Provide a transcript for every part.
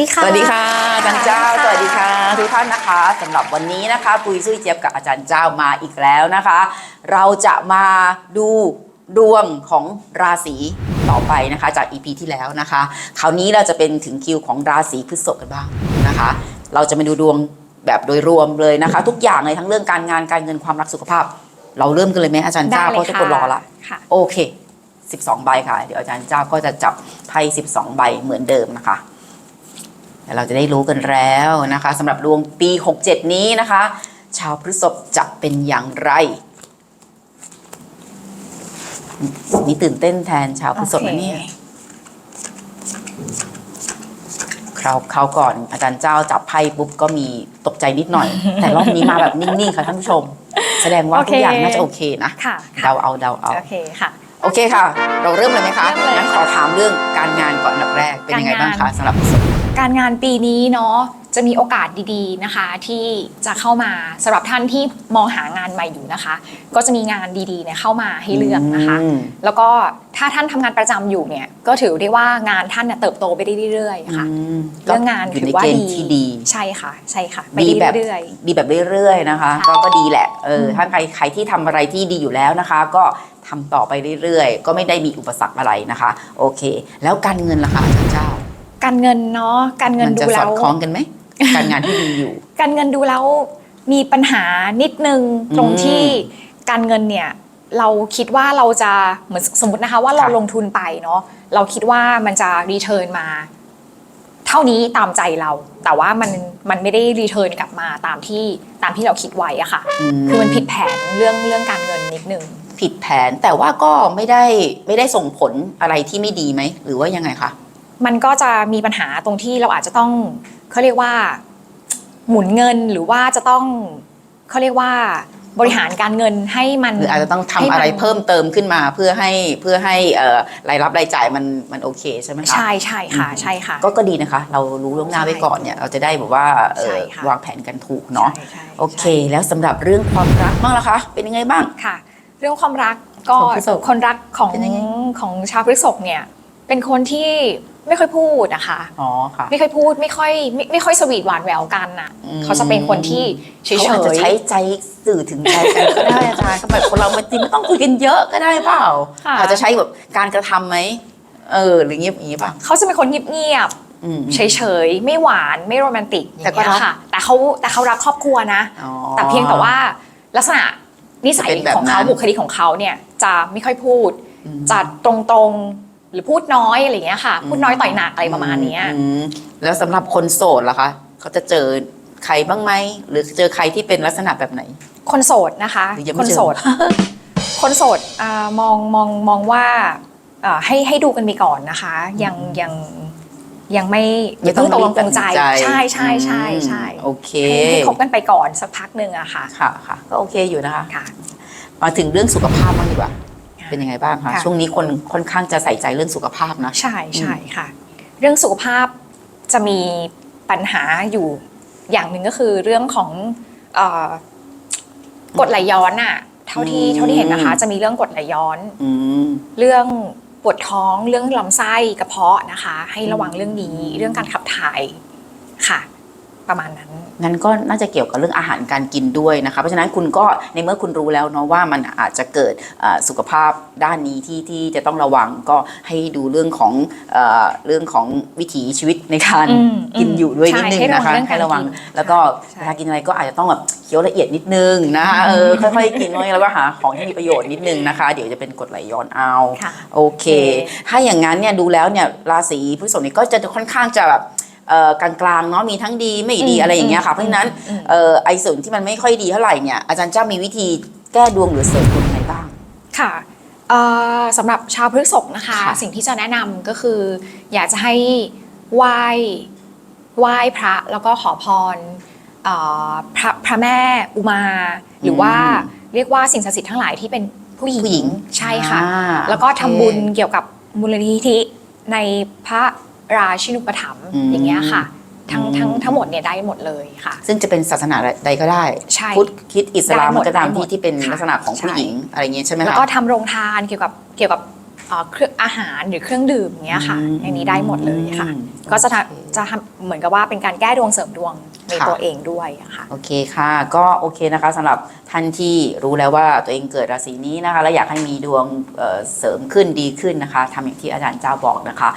ดีค่ะ สวัสดีค่ะอาจารย์เจ้าค่ะสวัสดีค่ะ ทุกท่านนะคะสำหรับวันนี้นะคะ ปุยซุยเจี๊ยบกับอาจารย์เจ้ามาอีกแล้วนะคะ เราจะมาดูดวงของราศีต่อไปนะคะ จาก EP ที่แล้วนะคะ คราวนี้เราจะเป็นถึงคิวของราศีพฤษภกันบ้างนะคะ เราจะมาดูดวงแบบโดยรวมเลยนะคะ ทุกอย่างเลยทั้งเรื่องการงานการเงินความรักสุขภาพ เราเริ่มกันเลยไหมอาจารย์ได้เจ้าเลเพยราะทุกคนรอละค่ะโอเค 12 ใบค่ะ เดี๋ยวอาจารย์เจ้าก็จะจับไพ่12 ใบเหมือนเดิมนะคะ เดี๋ยวเราจะได้รู้กันแล้วนะคะสำหรับดวงปี 67 นี้นะคะ ชาวพฤษภจะเป็นอย่างไร นี่ตื่นเต้นแทนชาวพฤษภนะเนี่ยคราวคราวก่อนอาจารย์เจ้าจับไพ่ปุ๊บก็มีตกใจนิดหน่อย แต่รอบนี้มาแบบนิ่ง ๆ ค่ะท่านผู้ชม แสดงว่าโอเคทุกอย่างน่าจะโอเคนะค่ะเดาเอาเดาเอาโอเคค่ะโอเคค่ะ เราเริ่มเลยไหมคะเริ่มเลยงั้นขอถามเรื่องการงานก่อนอันดับแรก เป็นยังไงบ้างการคะงานสำหรับพฤษภ การงานปีนี้เนาะจะมีโอกาสดีๆนะคะ ที่จะเข้ามาสำหรับท่านที่มองหางานใหม่อยู่นะคะ ก็จะมีงานดีๆเนี่ยเข้ามาให้เลือกนะคะมแล้วก็ถ้าท่านทำงานประจำอยู่เนี่ยก็ถือได้ว่างานท่านเนี่ยเติบโตไปได้เรื่อยๆค่ะ อืมเรื่องงานอยู่ถืในอว่าเกณดีฑ์ที่ดี ใช่ค่ะ ใช่ค่ะไปดีแบบ เรื่อย ดีแบบเรื่อยๆนะคะใช่ก็ก็ดีแหละเอออม ถ้าใครใครที่ทำอะไรที่ดีอยู่แล้วนะคะ ก็ทำต่อไปเรื่อยๆ ก็ไม่ได้มีอุปสรรคอะไรนะคะ โอเค แล้วการเงินล่ะคะอาจารย์เจ้าๆ การเงินเนาะการเงินมัดูจะสแล้อดวคล้องกันไหมการงานที่ดีอยู่ การเงินดูแล้วมีปัญหานิดนึงตรงอืมที่การเงินเนี่ยเราคิดว่าเราจะเหมือนสมมตินะคะว่าเราค่ะลงทุนไปเนาะเราคิดว่ามันจะรีเทิร์นมา เท่านี้ตามใจเรา แต่ว่ามันมันไม่ได้รีเทิร์นกลับมาตามที่ตามที่เราคิดไว้อะค่ะ คือมันผิดแผนเรื่องเรื่องการเงินนิดนึง ผิดแผนแต่ว่าก็ไม่ได้ไม่ได้ส่งผลอะไรที่ไม่ดีไหมหรือว่ายังไงคะ มันก็จะมีปัญหาตรงที่เราอาจจะต้องเขาเรียกว่าหมุนเงินหรือว่าจะต้องเขาเรียกว่าบริหารการเงินให้มันหรืออาจจะต้องทำให้มันอะไรเพิ่มเติมขึ้นมาเพื่อให้เพื่อให้เอ่อรายรับรายจ่ายมันมันโอเคใช่ไหมคะใช่ใช่ค่ะใช่ค่ะก็ก็ดีนะคะ เรารู้ล่วงหน้าไว้ก่อนเนี่ยเราจะได้แบบว่าเอ่อใช่ค่ะวางแผนกันถูกเนาะใช่ใช่โอเค แล้วสำหรับเรื่องความรักบ้างล่ะคะเป็นยังไงบ้างค่ะ เรื่องความรักก็ของพฤษภคนรักของเป็นยังไงของชาวพฤษภเนี่ยเป็นคนที่ ไม่ค่อยพูดนะคะ อ๋อค่ะ ไม่ค่อยพูดไม่ค่อยไม่ไม่ค่อยสวีทหวานแหววกันน่ะ อืม เขาจะเป็นคนที่เฉยเขาอาจจะๆใช้ใจสื่อถึงใจกันก็ได้อาจารย์ก็แบบคนเราบางทีไม่ต้องคุยกันเยอะก็ได้เปล่า ค่ะ อาจจะใช้แบบการกระทำไหมเออหรือเงี้ยอย่างงี้ป่ะเขาจะเป็นคนเงียบอืม ๆเฉยๆไม่หวานไม่โรแมนติกแต่ก็อย่างเงี้ยรักค่ะ แต่เขาแต่เขารักครอบครัวนะ อ๋อ แต่เพียงแต่ว่าลักษณะนิสัยจะเป็นแบบของเขานั้นบุคลิกของเขาเนี่ยจะไม่ค่อยพูด อืม จะตรงๆ หรือพูดน้อยอะไรอย่างเงี้ยค่ะ พูดน้อยต่อยหนักอะไรประมาณเนี้ยอืมแล้วสำหรับคนโสดล่ะคะเขาจะเจอใครบ้างไหมหรือเจอใครที่เป็นลักษณะแบบไหน คนโสดนะคะ หรือยังคไม่นเจอ โสด คนโสดอ่ามองมองมองว่าอ่าให้ให้ดูกันไปก่อนนะคะ ยังยังยังไม่อย่าเพิ่งตกลงปรงใจใช่ใช่ใช่ใช่อืมโอเคให้ให้คบกันไปก่อนสักพักหนึ่งอะค่ะค่ะค่ะก็โอเคอยู่นะคะ ค่ะ มาถึงเรื่องสุขภาพบ้างดีกว่า เป็นยังไงบ้างคะค่ะ ช่วงนี้คนค่อนข้างจะใส่ใจเรื่องสุขภาพนะ ใช่ใช่ค่ะ เรื่องสุขภาพจะมีปัญหาอยู่อย่างหนึ่งก็คือเรื่องของเอ่อกรดไหลย้อนอะเท่าที่อืม เท่าที่เห็นนะคะ จะมีเรื่องกรดไหลย้อน อืม เรื่องปวดท้องเรื่องลำไส้กระเพาะนะคะ ให้ระวังเรื่องนี้ เรื่องการขับถ่ายค่ะ ประมาณนั้น งั้นก็น่าจะเกี่ยวกับเรื่องอาหารการกินด้วยนะคะ เพราะฉะนั้นคุณก็ในเมื่อคุณรู้แล้วเนาะว่ามันอาจจะเกิดเอ่อสุขภาพด้านนี้ที่ที่จะต้องระวังก็ให้ดูเรื่องของเอ่อเรื่องของวิถีชีวิตในการอืมกินอยู่ด้วยใช่นิดนึงให้ระวังนะคะเรื่องการให้ระวังกินแล้วก็ใช่เวลากินอะไรก็อาจจะต้องแบบเคี้ยวละเอียดนิดนึงนะคะเออค่อยๆกินน้อยแล้วก็หาของที่มีประโยชน์นิดนึงนะคะ เดี๋ยวจะเป็นกรดไหลย้อนเอาค่ะโอเคโอเค ถ้าอย่างนั้นเนี่ยดูแล้วเนี่ยราศีพฤษภนี่ก็จะค่อนข้างจะแบบเอ่อ กลางๆเนาะมีทั้งดีไม่ดีอืมอะไรอย่างเงี้ยค่ะเพราะฉะนั้นอืมเอ่อไอ้ส่วนที่มันไม่ค่อยดีเท่าไหร่เนี่ยอาจารย์เจ้ามีวิธีแก้ดวงหรือเสริมดวงยังไงบ้างค่ะเอ่อสำหรับชาวพฤษภนะคะค่ะสิ่งที่จะแนะนำก็คือ อยากจะให้ไหว้ไหว้พระแล้วก็ขอพรเอ่อพระพระแม่อุมา หรือว่าเรียกว่าสิ่งศักดิ์สิทธิ์ทั้งหลายที่เป็นผู้หญิงผู้หญิงใช่ค่ะอ่าแล้วก็ทำโอเคบุญเกี่ยวกับมูลนิธิในพระ ราชินุปถัมภ์อืม อย่างเงี้ยค่ะ ทั้งอืมทั้งทั้งหมดเนี่ยได้หมดเลยค่ะ ซึ่งจะเป็นศาสนาใดก็ได้ ใช่พุทธคริดอิสลามได้หมดก็ตามได้หมดที่ที่เป็นค่ะลักษณะของผู้ใช่ หญิงอะไรอย่างเงี้ยใช่ไหมแล้วคะ ก็ทำโรงทานเกี่ยวกับเกี่ยวกับเอ่อเครื่องอาหารหรือเครื่องดื่มเงี้ยค่ะ อืมในนี้ได้หมดเลยค่ะ อืมก็จะโอเคทำจะทำเหมือนกับว่าเป็นการแก้ดวงเสริมดวงในค่ะ ตัวเองด้วยอะค่ะ โอเคค่ะ ก็โอเคนะคะสำหรับท่านที่รู้แล้วว่าตัวเองเกิดราศีนี้นะคะ และอยากให้มีดวงเอ่อเสริมขึ้นดีขึ้นนะคะทำอย่างที่อาจารย์เจ้าบอกนะคะ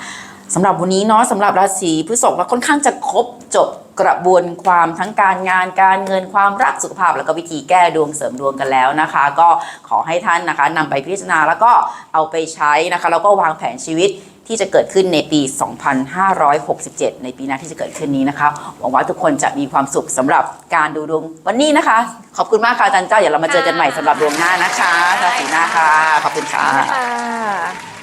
สำหรับวันนี้เนาะสำหรับราศีพฤษภเราค่อนข้างจะครบจบกระบวนความทั้งการงานการเงินความรักสุขภาพ แล้วก็วิธีแก้ดวงเสริมดวงกันแล้วนะคะ ก็ขอให้ท่านนะคะนำไปพิจารณาแล้วก็เอาไปใช้นะคะแล้วก็วางแผนชีวิตที่จะเกิดขึ้นในปี 2567 ในปีหน้าที่จะเกิดขึ้นนี้นะคะ หวังว่าทุกคนจะมีความสุขสำหรับการดูดวงวันนี้นะคะ ขอบคุณมากค่ะอาจารย์เจ้า เดี๋ยวเรามาเจอกันใหม่สำหรับดวงหน้านะคะราศีหน้าค่ะ ขอบคุณค่ะ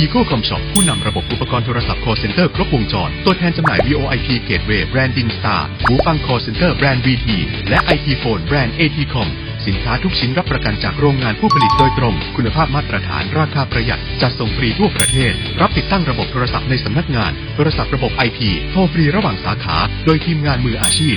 Eagle Com Shop ผู้นำระบบอุปกรณ์โทรศัพท์ call center ครบวงจร ตัวแทนจำหน่าย VoIP Gateway แบรนด์ Dingstar หูฟัง call center แบรนด์ VT และ IT Phone แบรนด์ ATCom สินค้าทุกชิ้นรับประกันจากโรงงานผู้ผลิตโดยตรง คุณภาพมาตรฐาน ราคาประหยัด จัดส่งฟรีทั่วประเทศ รับติดตั้งระบบโทรศัพท์ในสำนักงาน โทรศัพท์ระบบ IP โทรฟรีระหว่างสาขา โดยทีมงานมืออาชีพ